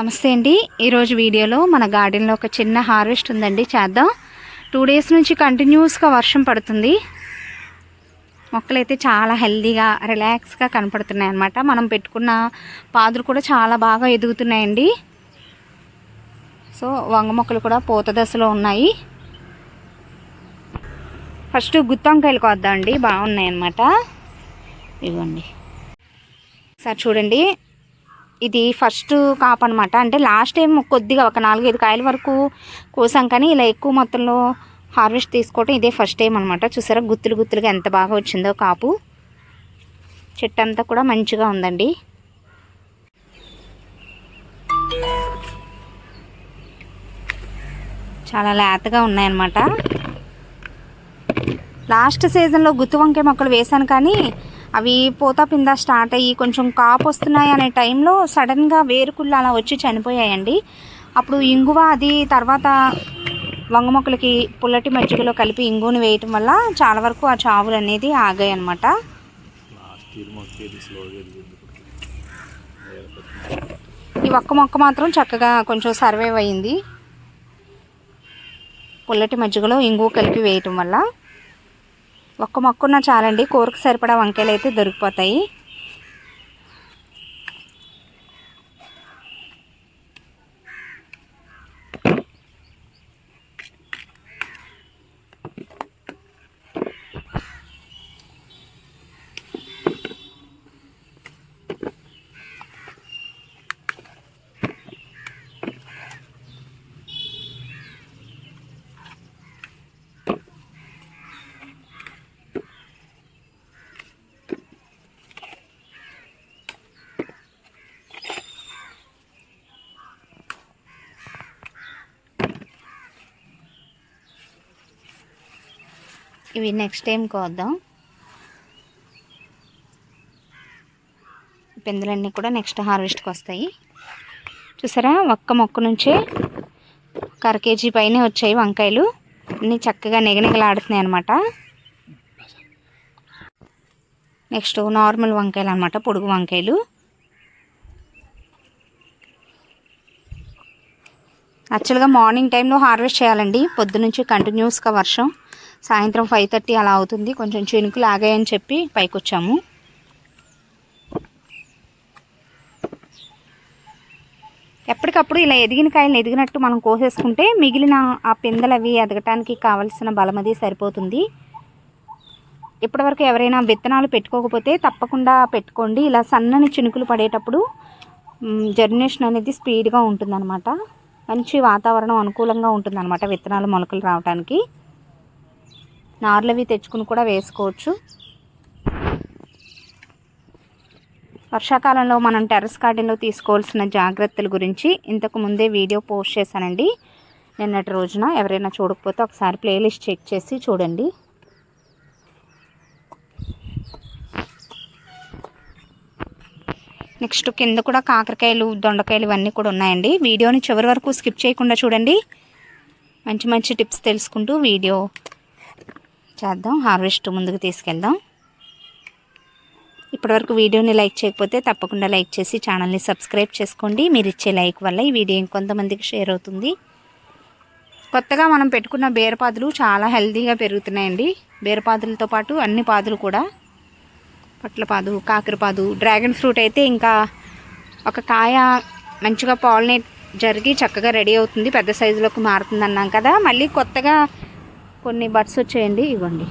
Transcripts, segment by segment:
నమస్తే అండి. ఈరోజు వీడియోలో మన గార్డెన్లో ఒక చిన్న హార్వెస్ట్ ఉందండి. చేద్దాం. టూ డేస్ నుంచి కంటిన్యూస్గా వర్షం పడుతుంది. మొక్కలైతే చాలా హెల్దీగా రిలాక్స్గా కనపడుతున్నాయి అన్నమాట. మనం పెట్టుకున్న పాదులు కూడా చాలా బాగా ఎదుగుతున్నాయండి. సో వంగ మొక్కలు కూడా పూత దశలో ఉన్నాయి. ఫస్ట్ గుత్తొంకాయలు కొద్దామండి. బాగున్నాయి అన్నమాట ఇవ్వండి సార్ చూడండి. ఇది ఫస్ట్ కాపు అనమాట అంటే లాస్ట్ టైం కొద్దిగా ఒక నాలుగైదు కాయల వరకు కోసాం కానీ ఇలా ఎక్కువ మొత్తంలో హార్వెస్ట్ తీసుకోవటం ఇదే ఫస్ట్ టైం అనమాట చూసారా గుత్తులు గుత్తులుగా ఎంత బాగా వచ్చిందో కాపు. చెట్టు అంతా కూడా మంచిగా ఉందండి. చాలా లేతగా ఉన్నాయన్నమాట. లాస్ట్ సీజన్లో గుత్తి వంకాయ మొక్కలు వేశాను కానీ అవి పూత పింద స్టార్ట్ అయ్యి కొంచెం కాపు వస్తున్నాయి అనే టైంలో సడన్గా వేరుకుళ్ళు అలా వచ్చి చనిపోయాయండి. అప్పుడు ఇంగువ అది తర్వాత వంగ మొక్కలకి పుల్లటి మజ్జిగలో కలిపి ఇంగుని వేయటం వల్ల చాలా వరకు ఆ చావులు అనేది ఆగాయి అనమాట ఈ ఒక్క మొక్క మాత్రం చక్కగా కొంచెం సర్వైవ్ అయింది. పుల్లటి మజ్జిగలో ఇంగువ కలిపి వేయటం వల్ల. ఒక్క మొక్క ఉన్నా చాలండి. కూరకు సరిపడా వంకాయలు అయితే దొరికిపోతాయి. ఇవి నెక్స్ట్ టైం కోద్దాం. పెందులన్నీ కూడా నెక్స్ట్ హార్వెస్ట్కి వస్తాయి. చూసారా? ఒక్క మొక్క నుంచే ఒక అర కేజీ పైనే వచ్చాయి వంకాయలు. అన్నీ చక్కగా నెగనెగలాడుతున్నాయి అనమాట నెక్స్ట్ నార్మల్ వంకాయలు అనమాట పొడుగు వంకాయలు. యాక్చువల్గా మార్నింగ్ టైంలో హార్వెస్ట్ చేయాలండి. పొద్దునుంచి కంటిన్యూస్గా వర్షం. సాయంత్రం ఫైవ్ థర్టీ అలా అవుతుంది. కొంచెం చినుకులు ఆగాయని చెప్పి పైకి వచ్చాము ఎప్పటికప్పుడు ఇలా ఎదిగిన కాయలను ఎదిగినట్టు మనం కోసేసుకుంటే మిగిలిన ఆ పిందెలు అవి ఎదగటానికి కావలసిన బలం అది సరిపోతుంది. ఇప్పటివరకు ఎవరైనా విత్తనాలు పెట్టుకోకపోతే తప్పకుండా పెట్టుకోండి. ఇలా సన్నని చినుకులు పడేటప్పుడు జర్నేషన్ అనేది స్పీడ్గా ఉంటుందన్నమాట. మంచి వాతావరణం అనుకూలంగా ఉంటుందన్నమాట విత్తనాలు మొలకలు రావడానికి నార్లవి తెచ్చుకుని కూడా వేసుకోవచ్చు. వర్షాకాలంలో మనం టెర్రస్ గార్డెన్లో తీసుకోవాల్సిన జాగ్రత్తల గురించి ఇంతకు ముందే వీడియో పోస్ట్ చేశానండి. నిన్నటి రోజున ఎవరైనా చూడకపోతే ఒకసారి ప్లేలిస్ట్ చెక్ చేసి చూడండి. నెక్స్ట్ కింద కూడా కాకరకాయలు దొండకాయలు ఇవన్నీ కూడా ఉన్నాయండి. వీడియోని చివరి వరకు స్కిప్ చేయకుండా చూడండి. మంచి మంచి టిప్స్ తెలుసుకుంటూ వీడియో చేద్దాం హార్వెస్ట్ ముందుకు తీసుకెళ్దాం. ఇప్పటివరకు వీడియోని లైక్ చేయకపోతే తప్పకుండా లైక్ చేసి ఛానల్ని సబ్స్క్రైబ్ చేసుకోండి. మీరు ఇచ్చే లైక్ వల్ల ఈ వీడియో ఇంకొంతమందికి షేర్ అవుతుంది. కొత్తగా మనం పెట్టుకున్న బీరపాదులు చాలా హెల్తీగా పెరుగుతున్నాయండి. బీరపాదులతో పాటు అన్ని పాదులు కూడా. పట్లపాదు కాకరపాదు డ్రాగన్ ఫ్రూట్ అయితే ఇంకా ఒక కాయ మంచిగా పాలినేట్ జరిగి చక్కగా రెడీ అవుతుంది. పెద్ద సైజులోకి మారుతుంది అన్నాం కదా. మళ్ళీ కొత్తగా కొన్ని బడ్స్ వచ్చేయండి ఇవ్వండి.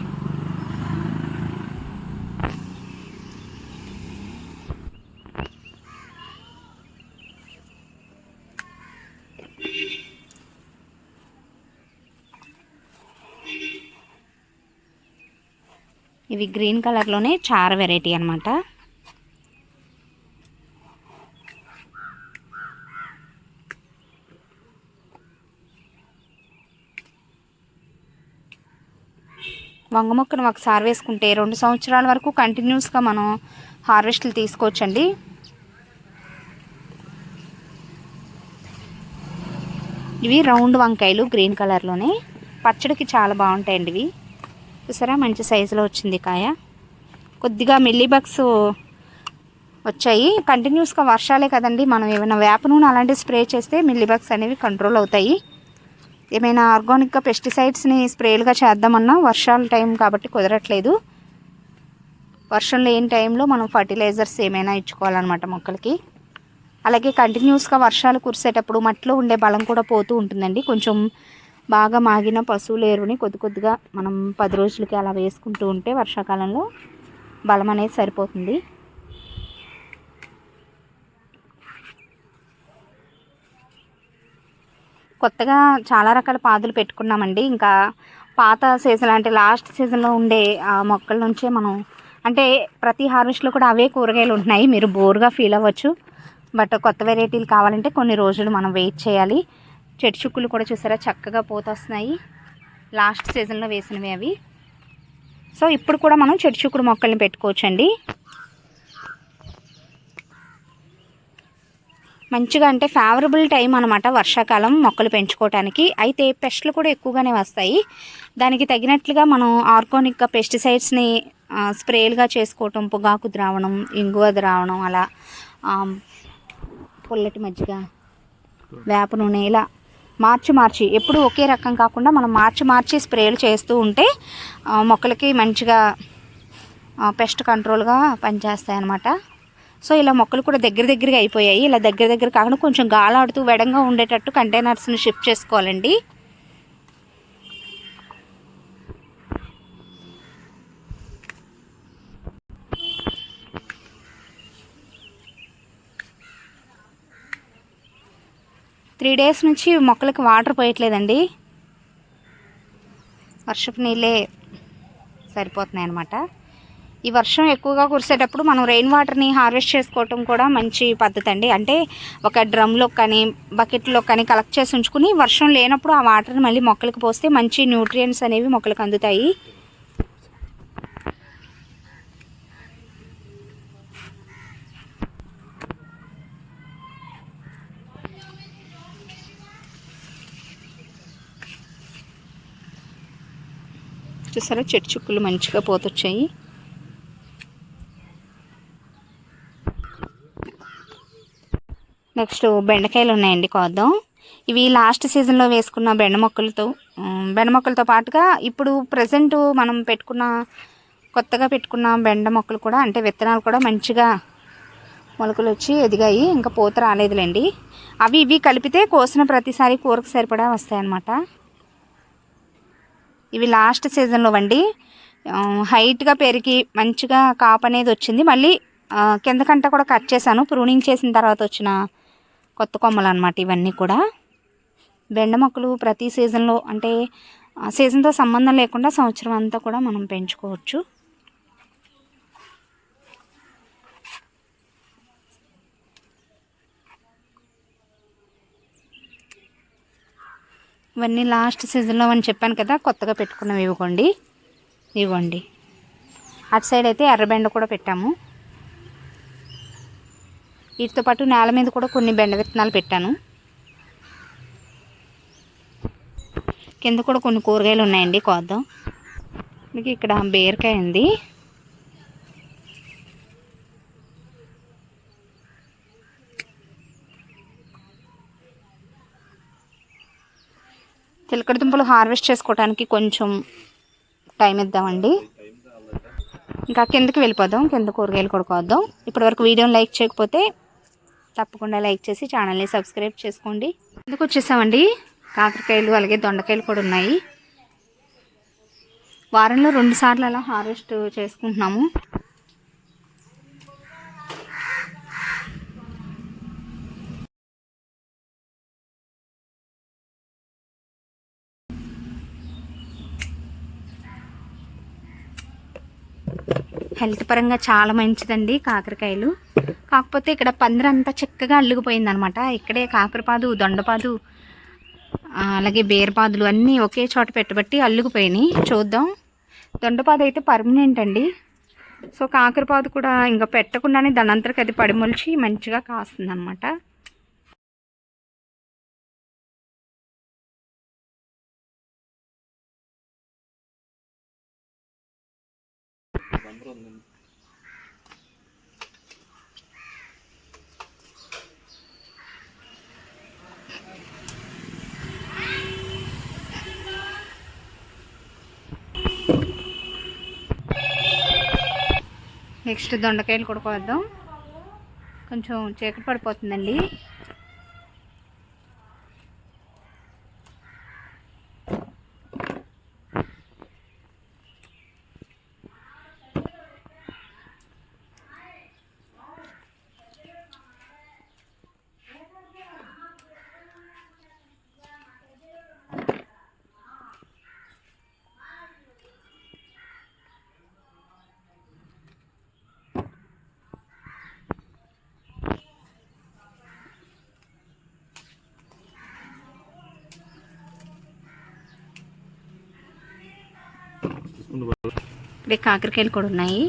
ఇవి గ్రీన్ కలర్లోనే చార్ వెరైటీ అనమాట వంగ మొక్కను ఒకసారి వేసుకుంటే రెండు సంవత్సరాల వరకు కంటిన్యూస్గా మనం హార్వెస్ట్లు తీసుకోవచ్చండి. ఇవి రౌండ్ వంకాయలు గ్రీన్ కలర్లోనే. పచ్చడికి చాలా బాగుంటాయండి ఇవి. చూసారా? మంచి సైజులో వచ్చింది కాయ. కొద్దిగా మిల్లీబగ్స్ వచ్చాయి. కంటిన్యూస్గా వర్షాలే కదండి. మనం ఏమైనా వేప నూనె అలాంటివి స్ప్రే చేస్తే మిల్లీబగ్స్ అనేవి కంట్రోల్ అవుతాయి. ఏమైనా ఆర్గానిక్గా పెస్టిసైడ్స్ని స్ప్రేలుగా చేద్దామన్నా వర్షాల టైం కాబట్టి కుదరట్లేదు. వర్షం లేని టైంలో మనం ఫర్టిలైజర్స్ ఏమైనా ఇచ్చుకోవాలన్నమాట మొక్కలకి. అలాగే కంటిన్యూస్గా వర్షాలు కురిసేటప్పుడు మట్టిలో ఉండే బలం కూడా పోతూ ఉంటుందండి. కొంచెం బాగా మాగిన పశువుల ఎరువుని కొద్ది కొద్దిగా మనం పది రోజులకి అలా వేసుకుంటూ ఉంటే వర్షాకాలంలో బలం అనేది సరిపోతుంది. కొత్తగా చాలా రకాల పాదులు పెట్టుకున్నామండి. ఇంకా పాత సీజన్ అంటే లాస్ట్ సీజన్లో ఉండే ఆ మొక్కల నుంచే మనం అంటే ప్రతి హార్వెస్ట్లో కూడా అవే కూరగాయలు ఉంటున్నాయి. మీరు బోర్గా ఫీల్ అవ్వచ్చు. బట్ కొత్త వెరైటీలు కావాలంటే కొన్ని రోజులు మనం వెయిట్ చేయాలి. చెట్టు చుక్కులు కూడా చూసారా? చక్కగా పోతొస్తున్నాయి లాస్ట్ సీజన్లో వేసినవి అవి. సో ఇప్పుడు కూడా మనం చెట్టు చుక్కుడు మొక్కల్ని పెట్టుకోవచ్చండి. మంచిగా అంటే ఫేవరబుల్ టైం అనమాట వర్షాకాలం మొక్కలు పెంచుకోవటానికి. అయితే పెస్ట్లు కూడా ఎక్కువగానే వస్తాయి. దానికి తగినట్లుగా మనం ఆర్గానిక్గా పెస్టిసైడ్స్ని స్ప్రేలుగా చేసుకోవటం పొగాకు ద్రావణం ఇంగువ ద్రావణం అలా పుల్లటి మజ్జిగ వేప నూనె ఇలా మార్చి మార్చి ఎప్పుడు ఒకే రకం కాకుండా మనం మార్చి మార్చి స్ప్రేలు చేస్తూ ఉంటే మొక్కలకి మంచిగా పెస్ట్ కంట్రోల్గా పనిచేస్తాయి అన్నమాట సో ఇలా మొక్కలు కూడా దగ్గర దగ్గరగా అయిపోయాయి. ఇలా దగ్గర దగ్గర కాకుండా కొంచెం గాలాడుతూ వెడంగా ఉండేటట్టు కంటైనర్స్ని షిఫ్ట్ చేసుకోవాలండి. త్రీ డేస్ నుంచి మొక్కలకి వాటర్ పోయట్లేదండి. వర్షపు నీళ్ళే సరిపోతున్నాయి అన్నమాట ఈ వర్షం ఎక్కువగా కురిసేటప్పుడు మనం రెయిన్ వాటర్ని హార్వెస్ట్ చేసుకోవటం కూడా మంచి పద్ధతి అండి. అంటే ఒక డ్రమ్లో కానీ బకెట్లో కానీ కలెక్ట్ చేసి ఉంచుకుని వర్షం లేనప్పుడు ఆ వాటర్ని మళ్ళీ మొక్కలకు పోస్తే మంచి న్యూట్రియంట్స్ అనేవి మొక్కలకు అందుతాయి. చూసారా? చెట్టు చుక్కలు మంచిగా పోతొచ్చాయి. నెక్స్ట్ బెండకాయలు ఉన్నాయండి కోద్దాం. ఇవి లాస్ట్ సీజన్లో వేసుకున్న బెండ మొక్కలతో బెండ మొక్కలతో పాటుగా ఇప్పుడు ప్రజెంట్ మనం పెట్టుకున్న కొత్తగా పెట్టుకున్న బెండ మొక్కలు కూడా అంటే విత్తనాలు కూడా మంచిగా మొలకలు వచ్చి ఎదిగాయి. ఇంకా పూత రాలేదులేండి. అవి ఇవి కలిపితే కోసిన ప్రతిసారి కూరకు సరిపడా వస్తాయన్నమాట. ఇవి లాస్ట్ సీజన్లో వండి హైట్గా పెరిగి మంచిగా కాపు అనేది వచ్చింది. మళ్ళీ కిందకంట కూడా కట్ చేశాను. ప్రూనింగ్ చేసిన తర్వాత వచ్చిన కొత్త కొమ్మలు అనమాట ఇవన్నీ కూడా. బెండ మొక్కలు ప్రతి సీజన్లో అంటే ఆ, సీజన్తో సంబంధం లేకుండా సంవత్సరం అంతా కూడా మనం పెంచుకోవచ్చు. ఇవన్నీ లాస్ట్ సీజన్లో అని చెప్పాను కదా కొత్తగా పెట్టుకున్నవి ఇవ్వండి. ఇవ్వండి. అటు సైడ్ అయితే ఎర్రబెండ కూడా పెట్టాము. వీటితో పాటు నేల మీద కూడా కొన్ని బెండ విత్తనాలు పెట్టాను. కింద కూడా కొన్ని కూరగాయలు ఉన్నాయండి కోద్దాం. మీకు ఇక్కడ బీరకాయ ఉంది. చిలకడ దుంపలు హార్వెస్ట్ చేసుకోవడానికి కొంచెం టైం ఇద్దామండి. ఇంకా కిందకి వెళ్ళిపోదాం. కింద కూరగాయలు కొడుకోవద్దాం ఇప్పటివరకు వీడియోని లైక్ చేయకపోతే తప్పకుండా లైక్ చేసి ఛానల్ని సబ్స్క్రైబ్ చేసుకోండి. ఎందుకు వచ్చేసామండి. కాకరకాయలు అలాగే దొండకాయలు కూడా ఉన్నాయి. వారంలో రెండు సార్లు అలా హార్వెస్ట్ చేసుకుంటున్నాము. హెల్త్ పరంగా చాలా మంచిదండి కాకరకాయలు. కాకపోతే ఇక్కడ పందిరంతా చక్కగా అల్లుకుపోయింది అనమాట ఇక్కడే కాకరపాదు దొండపాదు అలాగే బీరపాదులు అన్నీ ఒకే చోట పెట్టబట్టి అల్లుకుపోయినాయి. చూద్దాం. దొండపాదు అయితే పర్మనెంట్ అండి. సో కాకరపాదు కూడా ఇంకా పెట్టకుండానే దాని అంతరికి అది పడిమొలిచి మంచిగా కాస్తుంది అనమాట నెక్స్ట్ దొండకాయలు కొడుకోవద్దాం కొంచెం చీకటి పడిపోతుందండి. ఇక్కడ కాకరకాయలు కూడా ఉన్నాయి.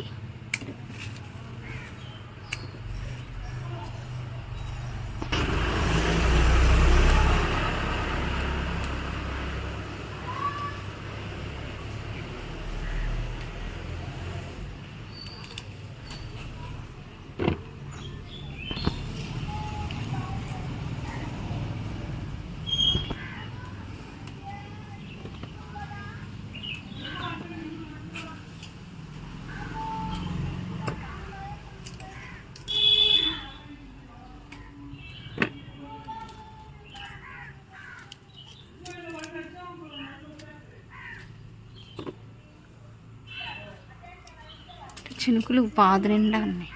చినుకులు పాదు నిండా ఉన్నాయి.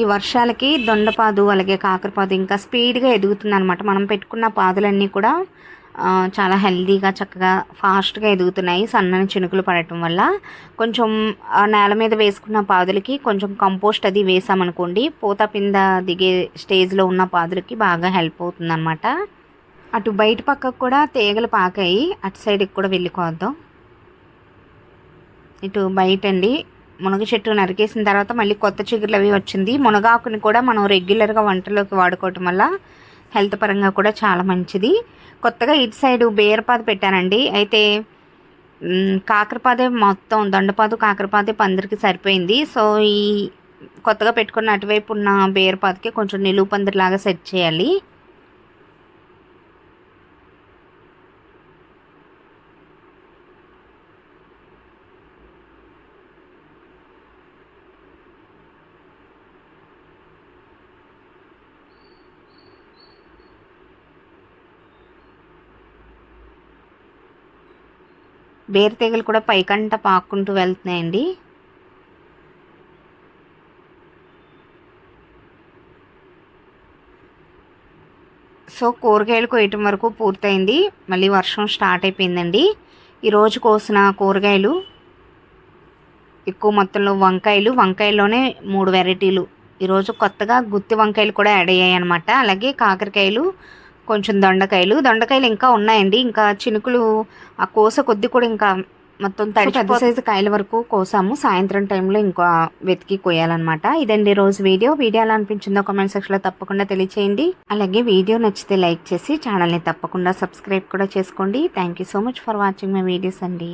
ఈ వర్షాలకి దొండపాదు అలాగే కాకరపాదు ఇంకా స్పీడ్గా ఎదుగుతుంది అనమాట మనం పెట్టుకున్న పాదులన్నీ కూడా చాలా హెల్దీగా చక్కగా ఫాస్ట్గా ఎదుగుతున్నాయి సన్నని చినుకులు పడటం వల్ల. కొంచెం నేల మీద వేసుకున్న పాదులకి కొంచెం కంపోస్ట్ అది వేసామనుకోండి పూత పింద దిగే స్టేజ్లో ఉన్న పాదులకి బాగా హెల్ప్ అవుతుందన్నమాట. అటు బయట పక్కకు కూడా తీగలు పాకాయి అటు సైడ్కి కూడా వెళ్ళిపోద్దాం ఇటు బయట అండి మునగ చెట్టు నరికేసిన తర్వాత మళ్ళీ కొత్త చిగురులు అవి వచ్చింది. మునగాకుని కూడా మనం రెగ్యులర్గా వంటలోకి వాడుకోవటం వల్ల హెల్త్ పరంగా కూడా చాలా మంచిది. కొత్తగా ఇటు సైడ్ బేరపాదు పెట్టానండి. అయితే కాకరపాదే మొత్తం దండపాదు కాకరపాదే పందిరికి సరిపోయింది. సో ఈ కొత్తగా పెట్టుకున్న అటువైపు ఉన్న బేరపాదుకి కొంచెం నిలువు పందిరిలాగా సెట్ చేయాలి. బేరు తీగలు కూడా పైకంట పాక్కుంటూ వెళ్తున్నాయండి. సో కూరగాయలు కోయటం వరకు పూర్తయింది. మళ్ళీ వర్షం స్టార్ట్ అయిపోయిందండి. ఈరోజు కోసిన కూరగాయలు ఎక్కువ మొత్తంలో వంకాయలు వంకాయల్లోనే మూడు వెరైటీలు. ఈరోజు కొత్తగా గుత్తి వంకాయలు కూడా యాడ్ అయ్యాయి అనమాట అలాగే కాకరకాయలు కొంచెం దొండకాయలు. దొండకాయలు ఇంకా ఉన్నాయండి. ఇంకా చినుకులు ఆ కోస కొద్ది కూడా ఇంకా మొత్తం తడి పెద్ద సైజు కాయల వరకు కోసాము. సాయంత్రం టైంలో ఇంకా వెతికి కోయాలన్నమాట ఇదండి రోజు వీడియో. వీడియో ఎలా అనిపించిందో కామెంట్ సెక్షన్లో తప్పకుండా తెలియచేయండి. అలాగే వీడియో నచ్చితే లైక్ చేసి ఛానల్ని తప్పకుండా సబ్స్క్రైబ్ కూడా చేసుకోండి. Thank you so much for watching my videos అండి.